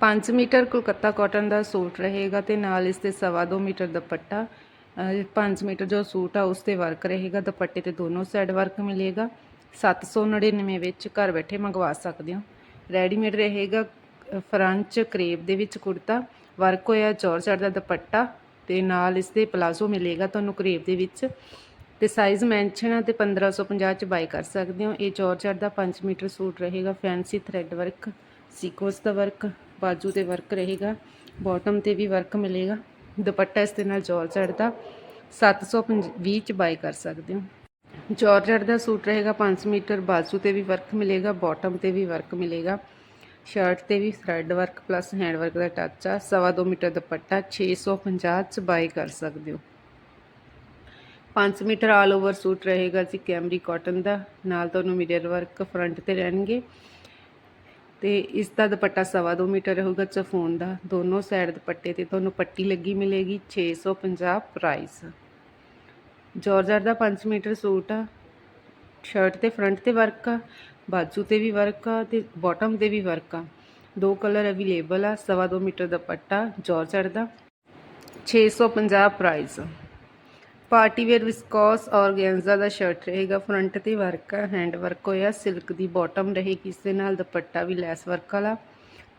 5 metre Kolkata cotton ਦਾ suit ਰਹੇਗਾ ਤੇ ਨਾਲ ਇਸ ਤੇ ਸਵਾ ਦੋ ਮੀਟਰ ਦੁਪੱਟਾ 5 ਮੀਟਰ ਜੋ ਸੂਟ ਆ ਉਸ ਤੇ ਵਰਕ ਰਹੇਗਾ, ਦੁਪੱਟੇ ਤੇ ਦੋਨੋਂ ਸਾਈਡ ਵਰਕ ਮਿਲੇਗਾ। 799 ਵਿੱਚ ਘਰ ਬੈਠੇ ਮੰਗਵਾ ਸਕਦੇ ਹੋ। ਰੈਡੀਮੇਡ ਰਹੇਗਾ ਫਰੰਚ ਕਰੇਪ ਦੇ ਵਿੱਚ ਕੁੜਤਾ ਵਰਕ ਹੋਇਆ ਜੋਰਜਟ ਦਾ ਦੁਪੱਟਾ ਤੇ ਨਾਲ ਇਸ ਦੇ ਪਲਾਜ਼ੋ ਮਿਲੇਗਾ ਤੁਹਾਨੂੰ ਕਰੇਪ ਦੇ ਵਿੱਚ। ਤੇ ਸਾਈਜ਼ ਮੈਂਸ਼ਨ ਆ ਤੇ 1550 ਚ ਬਾਈ ਕਰ ਸਕਦੇ ਹੋ। ਇਹ ਜੋਰਜਟ ਦਾ 5 ਮੀਟਰ ਸੂਟ ਰਹੇਗਾ ਫੈਂਸੀ ਥ੍ਰੈਡ ਵਰਕ ਸੀਕੁਐਂਸ ਦਾ ਵਰਕ ਬਾਜੂ ਤੇ ਵਰਕ ਰਹੇਗਾ ਬਾਟਮ ਤੇ ਵੀ ਵਰਕ ਮਿਲੇਗਾ, ਦੁਪੱਟਾ ਇਸ ਦੇ ਨਾਲ ਜੋਰਜਟ ਦਾ 720 ਚ ਬਾਈ ਕਰ ਸਕਦੇ ਹੋ। ਜੋਰਜਟ ਦਾ ਸੂਟ ਰਹੇਗਾ 5 ਮੀਟਰ, ਬਾਜੂ ਤੇ ਵੀ ਵਰਕ ਮਿਲੇਗਾ ਬਾਟਮ ਤੇ ਵੀ ਵਰਕ ਮਿਲੇਗਾ। ਸ਼ਰਟ ਤੇ ਵੀ thread work plus hand work ਦਾ ਟੱਚ ਆ, ਸਵਾ ਦੋ ਮੀਟਰ ਦੁਪੱਟਾ 650 ਚ ਬਾਈ ਕਰ ਸਕਦੇ ਹੋ। 5 ਮੀਟਰ ਆਲ ਓਵਰ ਸੂਟ ਰਹੇਗਾ ਜੀ ਕੈਮਰੀ ਕਾਟਨ ਦਾ, ਨਾਲ ਤੁਹਾਨੂੰ ਮਿਰਰ ਵਰਕ ਫਰੰਟ ਤੇ ਰਹਿਣਗੇ। ਤੇ ਇਸ ਦਾ ਦੁਪੱਟਾ ਸਵਾ ਦੋ ਮੀਟਰ ਰਹੂਗਾ ਚਫੋਨ ਦਾ। ਦੋਨੋਂ ਸਾਈਡ ਦੁਪੱਟੇ ਤੇ ਤੁਹਾਨੂੰ ਪੱਟੀ ਲੱਗੀ ਮਿਲੇਗੀ 650 ਪ੍ਰਾਈਸ ਜਾਰਜਟ ਦਾ 5 ਮੀਟਰ ਸੂਟ ਆ। ਸ਼ਰਟ ਤੇ ਫਰੰਟ ਤੇ ਵਰਕ ਆ, ਬਾਜੂ ਤੇ ਵੀ ਵਰਕ ਆ ਤੇ ਬਾਟਮ ਤੇ ਵੀ ਵਰਕ ਆ। ਦੋ ਕਲਰ ਅਵੇਲੇਬਲ ਆ, ਸਵਾ ਦੋ ਮੀਟਰ ਦੁਪੱਟਾ ਜਾਰਜਟ ਦਾ। 650 price party wear viscose organza ਦਾ ਸ਼ਰਟ ਰਹੇਗਾ। ਫਰੰਟ ਤੇ ਵਰਕ ਆ, ਹੈਂਡ ਵਰਕ ਹੋਇਆ। ਸਿਲਕ ਦੀ ਬਾਟਮ ਰਹੇਗੀ ਇਸ ਦੇ ਨਾਲ। ਦੁਪੱਟਾ ਵੀ ਲੈਸ ਵਰਕ ਵਾਲਾ।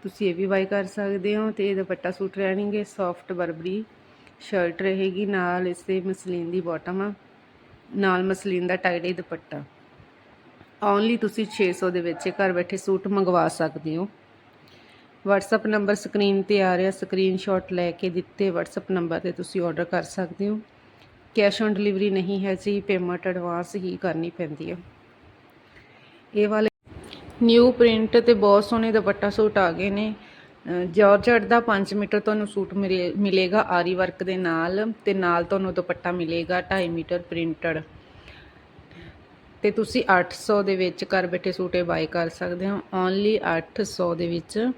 ਤੁਸੀਂ ਇਹ ਵੀ ਬਾਈ ਕਰ ਸਕਦੇ ਹੋ ਤੇ ਇਹ ਦੁਪੱਟਾ ਸੂਟ ਰਹਿਣਗੇ। ਸੌਫਟ ਬਰਬਰੀ ਸ਼ਰਟ ਰਹੇਗੀ। ਨਾਲ ਇਸ ਦੇ ਮਸਲੀਨ ਦੀ ਬਾਟਮ ਆ। ਨਾਲ ਮਸਲੀਨ ਦਾ ਟਾਈਡੀ ਦੁਪੱਟਾ। ਓਨਲੀ ਤੁਸੀਂ 600 ਦੇ ਵਿੱਚ ਘਰ ਬੈਠੇ ਸੂਟ ਮੰਗਵਾ ਸਕਦੇ ਹੋ। WhatsApp ਨੰਬਰ ਸਕਰੀਨ ਤੇ ਆ ਰਿਹਾ। ਸਕਰੀਨਸ਼ਾਟ ਲੈ ਕੇ ਦਿੱਤੇ। WhatsApp ਨੰਬਰ ਤੇ ਤੁਸੀਂ ਆਰਡਰ ਕਰ ਸਕਦੇ ਹੋ। ਕੈਸ਼ ਔਨ ਡਿਲੀਵਰੀ ਨਹੀਂ ਹੈ ਜੀ, ਪੇਮੈਂਟ ਐਡਵਾਂਸ ਹੀ ਕਰਨੀ ਪੈਂਦੀ ਹੈ ਇਹ ਵਾਲੇ ਨਿਊ ਪ੍ਰਿੰਟ ਤੇ ਬਹੁਤ ਸੋਹਣੇ ਦੁਪੱਟਾ ਸੂਟ ਆ ਗਏ ਨੇ। ਜਾਰਜਟ ਦਾ 5 ਮੀਟਰ ਤੁਹਾਨੂੰ ਸੂਟ ਮਿਲੇ- ਮਿਲੇਗਾ ਆਰੀ ਵਰਕ ਦੇ ਨਾਲ ਤੇ ਨਾਲ ਤੁਹਾਨੂੰ ਦੁਪੱਟਾ ਮਿਲੇਗਾ 2.5 ਮੀਟਰ ਪ੍ਰਿੰਟਡ। ਤੇ ਤੁਸੀਂ 800 ਦੇ ਵਿੱਚ ਘਰ ਬੈਠੇ ਸੂਟੇ ਬਾਈ ਕਰ ਸਕਦੇ ਹੋ। ਓਨਲੀ 800 ਦੇ ਵਿੱਚ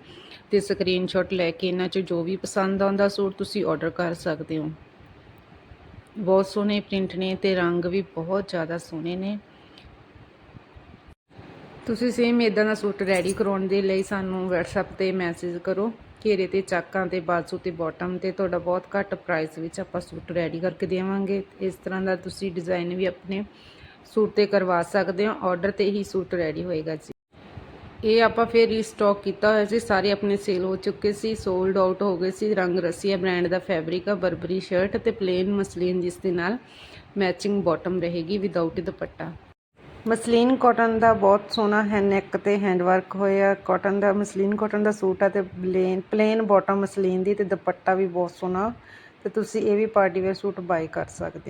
ਤੇ ਸਕਰੀਨਸ਼ਾਟ ਲੈ ਕੇ ਇਹਨਾਂ 'ਚੋਂ ਜੋ ਵੀ ਪਸੰਦ ਆਉਂਦਾ ਸੂਟ ਤੁਸੀਂ ਆਰਡਰ ਕਰ ਸਕਦੇ ਹੋ। ਬਹੁਤ ਸੋਹਣੇ ਪ੍ਰਿੰਟ ਨੇ ਤੇ ਰੰਗ ਵੀ ਬਹੁਤ ਜ਼ਿਆਦਾ ਸੋਹਣੇ ਨੇ। ਤੁਸੀਂ ਸੇਮ ਇਦਾਂ ਦਾ ਸੂਟ ਰੈਡੀ ਕਰਾਉਣ ਦੇ ਲਈ ਸਾਨੂੰ WhatsApp ਤੇ ਮੈਸੇਜ ਕਰੋ। ਘੇਰੇ ਤੇ ਚਾਕਾਂ ਤੇ ਬਾਜੂ ਤੇ ਬਾਟਮ ਤੇ ਤੁਹਾਡਾ ਬਹੁਤ ਘੱਟ ਪ੍ਰਾਈਸ ਵਿੱਚ ਆਪਾਂ ਸੂਟ ਰੈਡੀ ਕਰਕੇ ਦੇਵਾਂਗੇ। ਇਸ ਤਰ੍ਹਾਂ ਦਾ ਤੁਸੀਂ ਡਿਜ਼ਾਈਨ ਵੀ ਆਪਣੇ ਸੂਟ ਤੇ ਕਰਵਾ ਸਕਦੇ ਹੋ। ਆਰਡਰ ਤੇ ਹੀ ਸੂਟ ਰੈਡੀ ਹੋਏਗਾ ਜੀ। ਇਹ ਆਪਾਂ ਫਿਰ ਰੀਸਟਾਕ ਕੀਤਾ ਹੋਇਆ ਸੀ, ਸਾਰੇ ਆਪਣੇ ਸੇਲ ਹੋ ਚੁੱਕੇ ਸੀ ਸੋਲਡ ਆਊਟ ਹੋ ਗਏ ਸੀ, ਰੰਗ ਰਸੀਆ ਬ੍ਰਾਂਡ ਦਾ ਫੈਬਰਿਕ ਆ ਬਰਬਰੀ ਸ਼ਰਟ ਤੇ ਪਲੇਨ ਮਸਲੀਨ ਜਿਸ ਦੇ ਨਾਲ ਮੈਚਿੰਗ ਬਾਟਮ ਰਹੇਗੀ ਵਿਦਆਊਟ ਦੁਪੱਟਾ। ਮਸਲੀਨ ਕਾਟਨ ਦਾ ਬਹੁਤ ਸੋਹਣਾ ਹੈ ਨੈਕ ਤੇ ਹੈਂਡ ਵਰਕ ਹੋਇਆ ਕਾਟਨ ਦਾ ਮਸਲੀਨ ਕਾਟਨ ਦਾ ਸੂਟ ਆ ਤੇ ਪਲੇਨ ਪਲੇਨ ਬਾਟਮ ਮਸਲੀਨ ਦੀ ਤੇ ਦੁਪੱਟਾ ਵੀ ਬਹੁਤ ਸੋਹਣਾ। ਤੇ ਤੁਸੀਂ ਇਹ ਵੀ ਪਾਰਟੀ ਵੇਅਰ ਸੂਟ ਬਾਈ ਕਰ ਸਕਦੇ ਹੋ।